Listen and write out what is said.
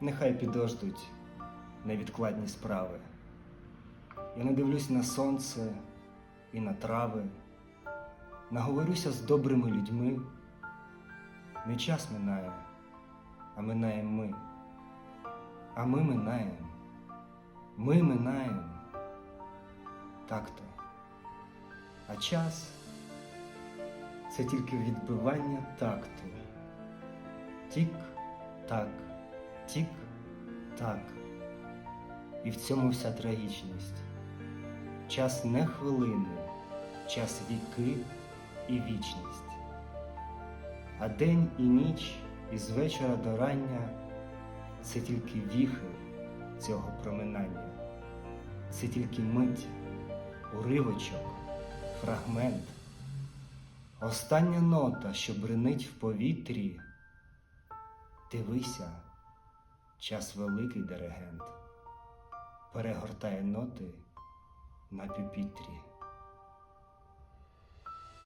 нехай підождуть невідкладні справи. Я не дивлюсь на сонце і на трави, наговорюся з добрими людьми. Не час минає, а минаєм ми. А ми минаєм, ми минаєм. Так-то. А час це тільки відбивання такту. Тік-так, тік-так. І в цьому вся трагічність. Час не хвилини, час віки і вічність. А день і ніч із вечора до рання це тільки віхи цього проминання, це тільки мить, уривочок, фрагмент. Остання нота, що бринить в повітрі. Дивися, час великий диригент перегортає ноти на пюпітрі.